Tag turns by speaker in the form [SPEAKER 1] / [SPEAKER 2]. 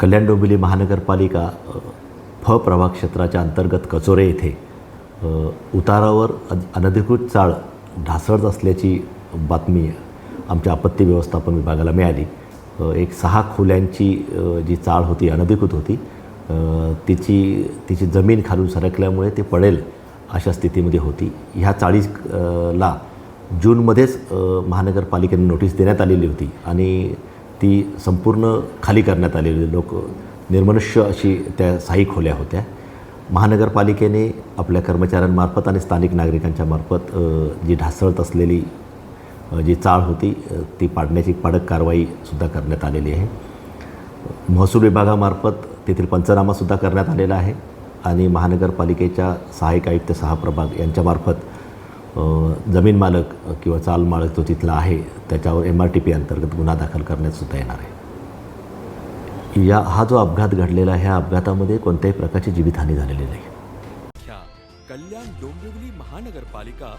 [SPEAKER 1] कल्याण डोंबिवली महानगरपालिका फ प्रभाग क्षेत्राच्या अंतर्गत कचोरे येथे उतारावर अनधिकृत चाळ ढासळत असल्याची बातमी आमच्या आपत्ती व्यवस्थापन विभागाला मिळाली. एक सहा खोल्यांची जी चाळ होती अनधिकृत होती तिची तिची जमीन खालून सरकल्यामुळे ते पडेल अशा स्थितीमध्ये होती. ह्या चाळीस ला जूनमध्येच महानगरपालिकेने नोटीस देण्यात आलेली होती आणि ती संपूर्ण खाली करण्यात आलेली लोक निर्मनुष्य अशी त्या साई खोल्या होत्या. महानगरपालिकेने आपल्या कर्मचाऱ्यांमार्फत आणि स्थानिक नागरिकांच्या मार्फत जी ढासळत असलेली जी चाळ होती ती पाडण्याची पाडक कारवाईसुद्धा करण्यात आलेली आहे. महसूल विभागामार्फत तेथील पंचनामासुद्धा करण्यात आलेला आहे आणि महानगरपालिकेच्या सहाय्यक आयुक्त सहा प्रभाग यांच्यामार्फत जमीन मालक किंवा चाल मालक जो तिथला आहे त्याच्यावर एम आर टी पी अंतर्गत गुन्हा दाखल करण्यातसुद्धा येणार आहे. या हा जो अपघात घडलेला आहे ह्या अपघातामध्ये कोणत्याही प्रकारची जीवितहानी झालेली नाही.
[SPEAKER 2] कल्याण डोंबिवली महानगरपालिका